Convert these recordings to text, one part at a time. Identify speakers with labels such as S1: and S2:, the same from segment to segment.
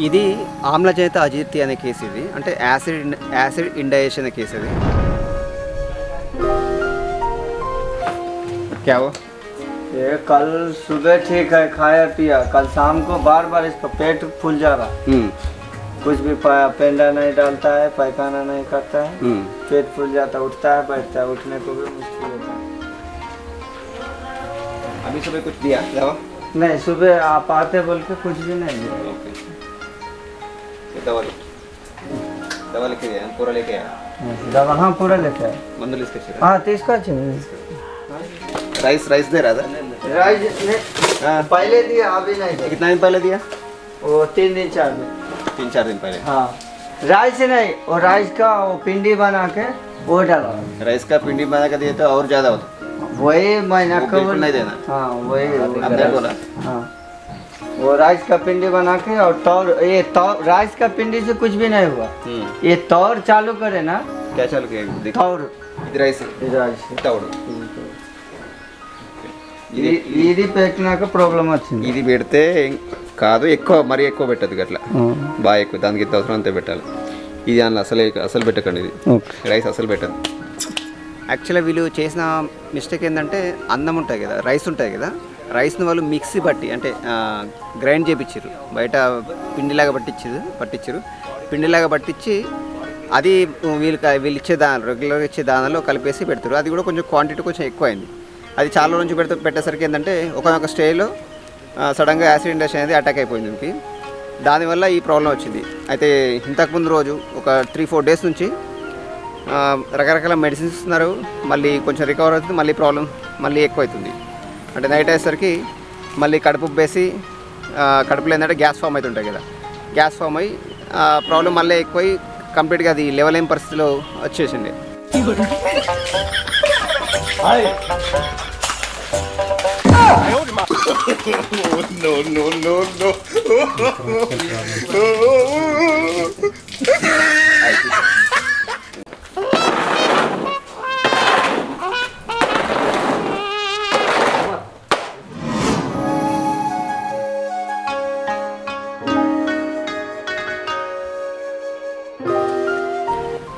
S1: ఇది ఆమ్లజనిత అజీర్తి అనే కేసు ఇది అంటే యాసిడ్ యాసిడ్ ఇండైజెషన్ అనే కేసు ఇది क्या हुआ
S2: ये कल सुबह ठीक है खाया पिया कल शाम को बार बार इसका पेट फूल जा रहा
S1: हम्म,
S2: कुछ भी पा- पेंडा नहीं डालता है पैखाना नहीं करता है
S1: हम्म।
S2: पेट फूल जाता है उठता है बैठता है उठने को भी मुश्किल होता है
S1: अभी सुबह कुछ दिया दवा
S2: नहीं सुबह आप आते बोल के कुछ भी नहीं दिया
S1: ओके ये दवा लो दवा लेके गया पूरा लेके आया।
S2: दवा हाँ पूरा लेते हैं
S1: मंदुल इसके सिर
S2: हाँ तीस का चाहिए
S1: राइस राइस दे रहा था?
S2: राइस ने
S1: हाँ।
S2: पहले दिया अभी नहीं दिया।
S1: कितना दिन पहले दिया?
S2: वो तीन दिन चार दिन।
S1: तीन चार दिन पहले।
S2: हाँ। राइस नहीं वो राइस का वो पिंडी बना के वो डाला।
S1: राइस का पिंडी बना के दिए तो और ज़्यादा होता।
S2: वही महीना
S1: वो
S2: का
S1: बिल्कुल नहीं देना।
S2: हाँ वही
S1: आपने बोला।
S2: हाँ। वो राइस का पिंडी बना के और तौर ये तौर राइस का पिंडी से कुछ भी नहीं हुआ
S1: हम्म,
S2: ये तौर चालू करे ना
S1: क्या चालू किया देखो
S2: तौर
S1: ఇది రైస్
S2: ये राइस
S1: తవుడు
S2: ఇది- ఇది పెట్టినాక ప్రాబ్లం వచ్చింది
S1: ఇది పెడితే కాదు ఎక్కువ మరీ ఎక్కువ పెట్టదు గట్లా బాగా ఎక్కువ దానికి ఎంత అవసరం అంతే పెట్టాలి ఇది అందులో అసలే అసలు పెట్టకండి ఇది రైస్ అసలు పెట్టదు యాక్చువల్గా వీళ్ళు చేసిన మిస్టేక్ ఏంటంటే అన్నం ఉంటుంది కదా రైస్ ఉంటుంది కదా రైస్ని వాళ్ళు మిక్సీ పట్టి అంటే గ్రైండ్ చేపించారు బయట పిండిలాగా పట్టించారు పట్టించారు పిండిలాగా పట్టించి అది వీళ్ళు వీళ్ళు ఇచ్చే దాని రెగ్యులర్గా ఇచ్చే దానిలో కలిపేసి పెడతారు అది కూడా కొంచెం క్వాంటిటీ కొంచెం ఎక్కువైంది. అది చాలా రోజు పెడితే పెట్టేసరికి ఏంటంటే ఒకనొక స్టేలో సడన్గా యాసిడ్ ఇండక్షన్ అనేది అటాక్ అయిపోయింది దీనికి. దానివల్ల ఈ ప్రాబ్లం వచ్చింది. అయితే ఇంతకుముందు రోజు ఒక త్రీ ఫోర్ డేస్ నుంచి రకరకాల మెడిసిన్స్ ఇస్తున్నారు. మళ్ళీ కొంచెం రికవర్ అవుతుంది మళ్ళీ ప్రాబ్లం మళ్ళీ ఎక్కువ అవుతుంది అంటే నైట్ అయ్యేసరికి మళ్ళీ కడుపు ఉబ్బేసి ఆ, కడుపులో ఏంటంటే గ్యాస్ ఫామ్ అవుతుంటాయి కదా. గ్యాస్ ఫామ్ అయ్యి ప్రాబ్లం మళ్ళీ ఎక్కువై కంప్లీట్గా అది లెవెల్ అయిన పరిస్థితిలో వచ్చేసింది.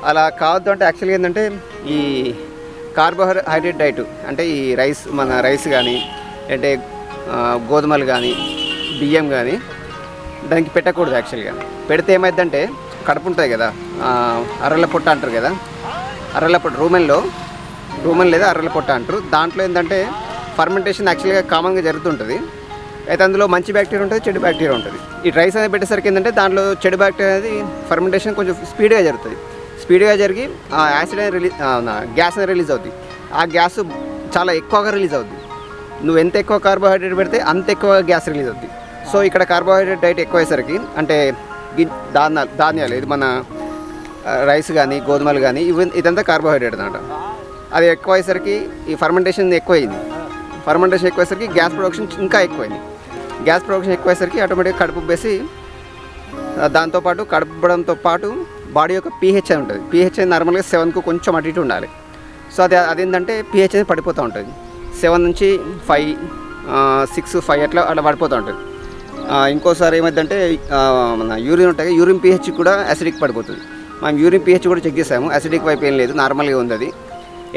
S1: అలా కావద్దు అంటే యాక్చువల్గా ఏంటంటే ఈ కార్బోహైడ్రేట్ డైట్ అంటే ఈ రైస్ మన రైస్ కానీ అంటే గోధుమలు కానీ బియ్యం కానీ దానికి పెట్టకూడదు యాక్చువల్గా పెడితే ఏమైందంటే కడుపు ఉంటుంది కదా అర్రల పొట్ట అంటారు కదా అర్రల పొట్ట రూమెన్లో రూమెన్ లేదా అర్రల పొట్ట అంటారు. దాంట్లో ఏంటంటే ఫర్మెంటేషన్ యాక్చువల్గా కామన్గా జరుగుతుంటుంది. అయితే అందులో మంచి బ్యాక్టీరియా ఉంటుంది చెడు బ్యాక్టీరియా ఉంటుంది. ఈ రైస్ అనేది పెట్టేసరికి ఏంటంటే దాంట్లో చెడు బ్యాక్టీరియా అనేది ఫర్మెంటేషన్ కొంచెం స్పీడ్గా జరుగుతుంది. స్పీడ్గా జరిగి ఆ యాసిడ్ అనేది రిలీజ్ గ్యాస్ అనేది రిలీజ్ అవుతుంది ఆ గ్యాస్ చాలా ఎక్కువగా రిలీజ్ అవుద్ది. నువ్వు ఎంత ఎక్కువ కార్బోహైడ్రేట్ పెడితే అంత ఎక్కువ గ్యాస్ రిలీజ్ అవుద్ది. సో ఇక్కడ కార్బోహైడ్రేట్ డైట్ ఎక్కువయ్యేసరికి అంటే ధాన్యాలు ధాన్యాలు ఇది మన రైస్ కానీ గోధుమలు కానీ ఇవి ఇదంతా కార్బోహైడ్రేట్ అనమాట అది ఎక్కువయ్యేసరికి ఈ ఫర్మెంటేషన్ ఎక్కువైంది ఫర్మెంటేషన్ ఎక్కువయ్యేసరికి గ్యాస్ ప్రొడక్షన్ ఇంకా ఎక్కువైంది గ్యాస్ ప్రొడక్షన్ ఎక్కువయ్యేసరికి ఆటోమేటిక్గా కడుపు వేసి దాంతోపాటు కడుపుడంతో పాటు బాడీ యొక్క పీహెచ్ అని ఉంటుంది. పీహెచ్ అనేది నార్మల్గా సెవెన్కు కొంచెం అటు ఇటు ఉండాలి. సో అది అదేంటంటే పీహెచ్ అనేది పడిపోతూ ఉంటుంది. సెవెన్ నుంచి ఫైవ్ సిక్స్ ఫైవ్ అట్లా అట్లా పడిపోతూ ఉంటుంది. ఇంకోసారి ఏమైందంటే మన యూరిన్ ఉంటుంది యూరిన్ పీహెచ్ కూడా అసిడిక్ పడిపోతుంది. మనం యూరిన్ పీహెచ్ కూడా చెక్ చేసాము. అసిడిక్ వైపు ఏం లేదు నార్మల్గా ఉంది అది.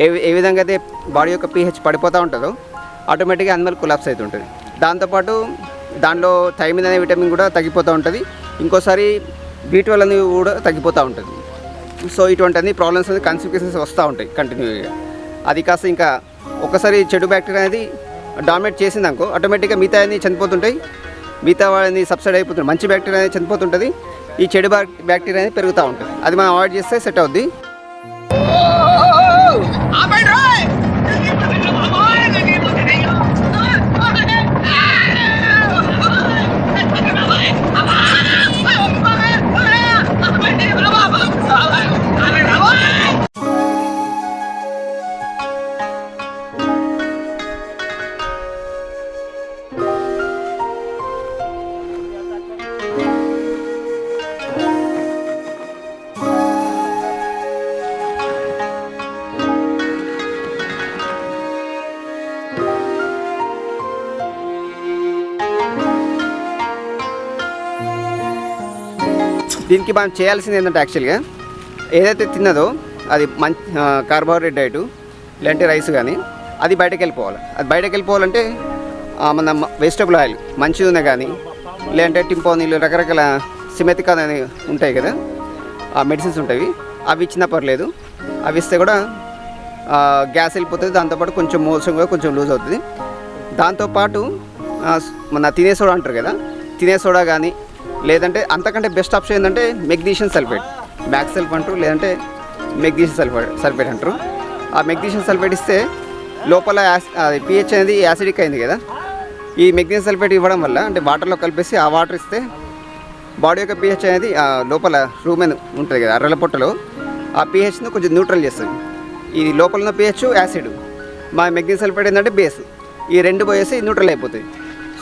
S1: ఏ ఏ విధంగా అయితే బాడీ యొక్క పీహెచ్ పడిపోతూ ఉంటుందో ఆటోమేటిక్గా అనిమల్ కొలాప్స్ అవుతుంటుంది దాంతోపాటు దాంట్లో థైమిన్ అనే విటమిన్ కూడా తగ్గిపోతూ ఉంటుంది. ఇంకోసారి బీ ట్వెల్వ్ అనేది కూడా తగ్గిపోతూ ఉంటుంది. సో ఇటువంటి అన్ని ప్రాబ్లమ్స్ అనేది కాన్సిక్వెన్సెస్ వస్తూ ఉంటాయి కంటిన్యూగా అది కాస్త ఇంకా ఒకసారి చెడు బ్యాక్టీరియా అనేది డామినేట్ చేసింది అనుకో ఆటోమేటిక్గా మిగతా అన్ని చనిపోతుంటాయి. మిగతా వాళ్ళని సబ్సైడ్ అయిపోతుంది. మంచి బ్యాక్టీరియా అనేది చనిపోతుంటుంది. ఈ చెడు బ్యాక్ బ్యాక్టీరియా అనేది పెరుగుతూ ఉంటుంది. అది మనం అవాయిడ్ చేస్తే సెట్ అవుద్ది. దీనికి మనం చేయాల్సింది ఏంటంటే యాక్చువల్గా ఏదైతే తిన్నదో అది మంచి కార్బోహైడ్రేట్ డైట్ లేదంటే రైస్ కానీ అది బయటకు వెళ్ళిపోవాలి అది బయటకు వెళ్ళిపోవాలంటే మన వెజిటబుల్ ఆయిల్ మంచి నూనె కానీ లేదంటే టింపోనీలు రకరకాల సిమెతికా అని ఉంటాయి కదా ఆ మెడిసిన్స్ ఉంటాయి. అవి ఇచ్చినా పర్లేదు. అవి ఇస్తే కూడా గ్యాస్ వెళ్ళిపోతుంది. దాంతోపాటు కొంచెం మోసం కూడా కొంచెం లూజ్ అవుతుంది. దాంతోపాటు మన తినే సోడా అంటారు కదా తినే సోడా కానీ లేదంటే అంతకంటే బెస్ట్ ఆప్షన్ ఏంటంటే మెగ్నీషియం సల్ఫేట్ మ్యాక్స్ సెల్ఫ్ అంటారు లేదంటే మెగ్నీషియం సల్ఫేట్ సల్ఫేట్ అంటారు. ఆ మెగ్నీషియం సల్ఫేట్ ఇస్తే లోపల పిహెచ్ అనేది యాసిడిక్ అయింది కదా. ఈ మెగ్నీషియం సల్ఫేట్ ఇవ్వడం వల్ల అంటే వాటర్లో కలిపేసి ఆ వాటర్ ఇస్తే బాడీ యొక్క పిహెచ్ అనేది లోపల రూమ్ ఉంటుంది కదా అర్రల పొట్టలో. ఆ పిహెచ్ను కొంచెం న్యూట్రల్ చేస్తుంది. ఈ లోపల ఉన్న పిహెచ్ యాసిడ్ మా మెగ్నీషియం సల్ఫేట్ ఏంటంటే బేస్ ఈ రెండు పోయేసి న్యూట్రల్ అయిపోతుంది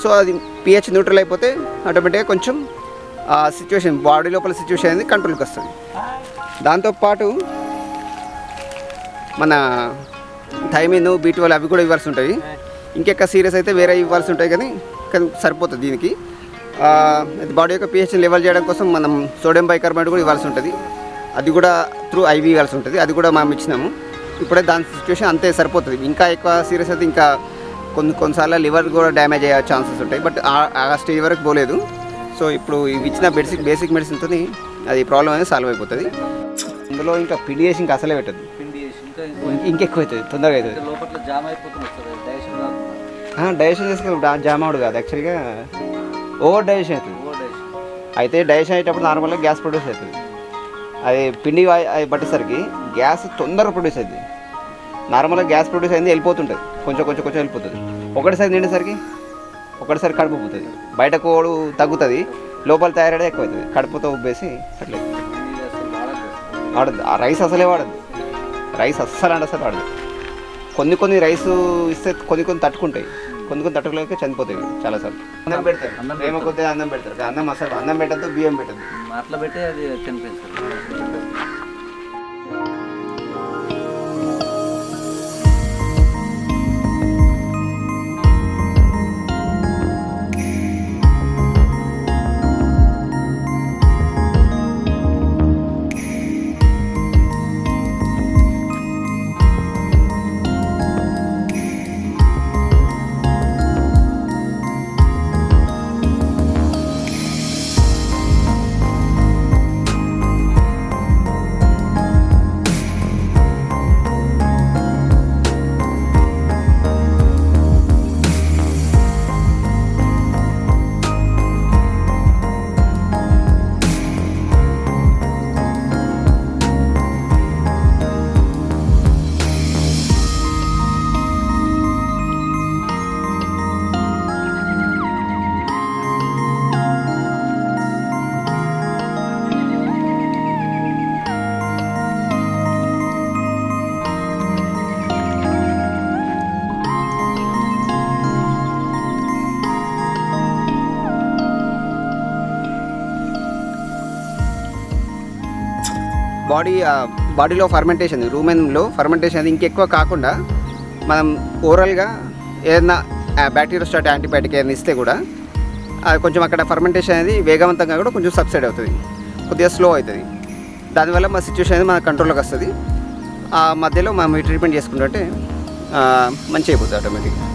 S1: సో అది పిహెచ్ న్యూట్రల్ అయిపోతే ఆటోమేటిక్గా కొంచెం ఆ సిచ్యువేషన్ బాడీ లోపల సిచ్యువేషన్ అనేది కంట్రోల్కి వస్తుంది. దాంతోపాటు మన థైమిన్ బీ ట్వెల్వ్ అవి కూడా ఇవ్వాల్సి ఉంటాయి ఇంకెక్క సీరియస్ అయితే వేరే ఇవ్వాల్సి ఉంటాయి కానీ కానీ సరిపోతుంది దీనికి. బాడీ యొక్క పిహెచ్ని లెవెల్ చేయడం కోసం మనం సోడియం బైకార్బోనేట్ కూడా ఇవ్వాల్సి ఉంటుంది. అది కూడా త్రూ ఐవి ఇవ్వాల్సి ఉంటుంది. అది కూడా మనం ఇచ్చినాము. ఇప్పుడే దాని సిచ్యువేషన్ అంతే సరిపోతుంది. ఇంకా ఎక్కువ సీరియస్ అయితే ఇంకా కొన్ని కొన్నిసార్లు లివర్ కూడా డ్యామేజ్ అయ్యే ఛాన్సెస్ ఉంటాయి. బట్ ఆ- ఆ స్టేజ్ వరకు పోలేదు. సో ఇప్పుడు ఇవి ఇచ్చిన బేసిక్ బేసిక్ మెడిసిన్తో అది ప్రాబ్లం అనేది సాల్వ్ అయిపోతుంది. అందులో ఇంకా పిండి చేసి ఇంకా అసలే పెట్టదు. ఇంకెక్కువ అవుతుంది తొందరగా అవుతుంది
S3: డైజెషన్
S1: చేసుకుని జామ్ అవడు కాదు యాక్చువల్గా ఓవర్ డైజెషన్ అవుతుంది అయితే డైజెషన్ అయ్యేటప్పుడు నార్మల్గా గ్యాస్ ప్రొడ్యూస్ అవుతుంది అది పిండి అది పట్టేసరికి గ్యాస్ తొందరగా ప్రొడ్యూస్ అవుతుంది నార్మల్గా గ్యాస్ ప్రొడ్యూస్ అయింది వెళ్ళిపోతుంటుంది. కొంచెం కొంచెం కొంచెం వెళ్ళిపోతుంది. ఒకటిసారి నిండేసరికి ఒకటిసారి కడుపు పోతుంది. బయట కోడు తగ్గుతుంది లోపల తయారడే ఎక్కువ అవుతుంది కడుపుతో ఉబ్బేసి అట్లే. వాడద్దు. ఆ రైస్ అసలే వాడద్దు. రైస్ అస్సలు అంటే అసలు వాడదు కొన్ని కొన్ని రైస్ ఇస్తే కొన్ని కొన్ని తట్టుకుంటాయి. కొన్ని కొన్ని తట్టుకోలేక చనిపోతాయి చాలాసార్లు అన్నం పెడతారు.
S3: అన్నం
S1: ప్రేమ కొద్దిగా అన్నం పెడతారు. అన్నం అసలు అన్నం పెట్టద్దు బియ్యం పెట్టద్దు.
S3: అట్లా పెట్టి అది చనిపోయింది
S1: బాడీ బాడీలో ఫర్మెంటేషన్ రూమెన్లో ఫర్మెంటేషన్ అది ఇంకెక్కువ కాకుండా మనం ఓరల్గా ఏదైనా బ్యాక్టీరియా స్టార్ట్ యాంటీబయాటిక్ ఏదైనా ఇస్తే కూడా అది కొంచెం అక్కడ ఫర్మెంటేషన్ అనేది వేగవంతంగా కూడా కొంచెం సబ్సైడ్ అవుతుంది. కొద్దిగా స్లో అవుతుంది. దానివల్ల మా సిచ్యువేషన్ అనేది మన కంట్రోల్లోకి వస్తుంది. ఆ మధ్యలో మనం ట్రీట్మెంట్ చేసుకుంటే మంచి అయిపోతుంది ఆటోమేటిక్గా